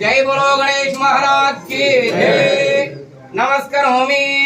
जय बोलो गणेश महाराज की जय। नमस्कार होमी।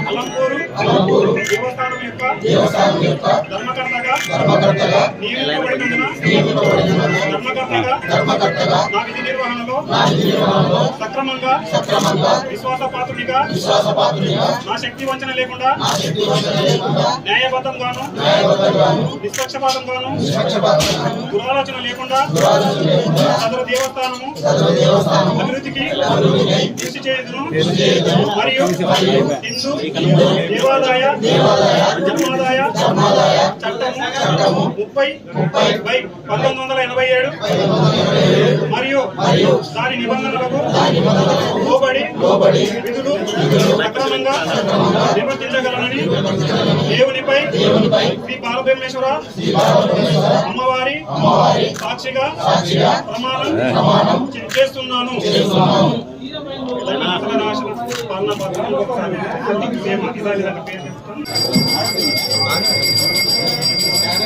అలంపూరు. యువత దేవస్థానం యొక్క ధర్మకర్తగా ధర్మకర్తగా నా విధి నిర్వహణలో సక్రమంగా సక్రమంగా విశ్వాసపాత్రునిగా విశ్వాసపాత్రునిగా నా శక్తి వంచన లేకుండా నా శక్తి వంచన లేకుండా న్యాయబద్ధంగాను న్యాయబద్ధంగాను నిష్పక్షపాతంగాను నిష్పక్షపాతంగాను దురాలోచన లేకుండా దురాలోచన లేకుండా దేవస్థానము సదరు దేవస్థానము అభివృద్ధికి కృషి మరియు హిందూ దేవాలయ దేవాలయ ముప్పై బై పంతొమ్మిది వందల ఎనభై ఏడు. మరియు దాని నిబంధనలకు లోబడి విధులు సక్రమంగా నిర్వర్తించగలనని దేవునిపై శ్రీ బాలబ్రహ్మేశ్వర అమ్మవారి సాక్షిగా ప్రమాణం చేస్తున్నాను. పాలన పత్రం పేరు చెప్తాను.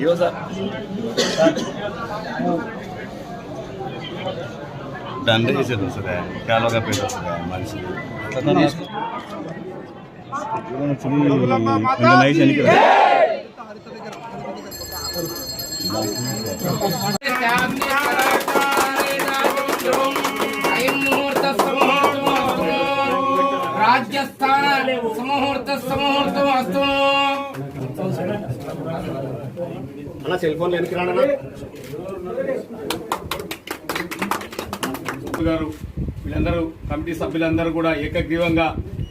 చూసి దండ చేసేది వస్తుందా కాలువగా పెట్టి వస్తుందా మనిషి. రాజ్యస్థాన సమూహూర్త సమూహూర్తం అస్తు అన్న సెల్ ఫోన్ వెనక్కి రానా గారు వీళ్ళందరూ కమిటీ సభ్యులందరూ కూడా ఏకగ్రీవంగా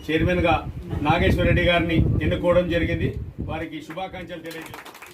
చైర్మన్గా నాగేశ్వర రెడ్డి గారిని ఎన్నుకోవడం జరిగింది. వారికి శుభాకాంక్షలు తెలియజేస్తారు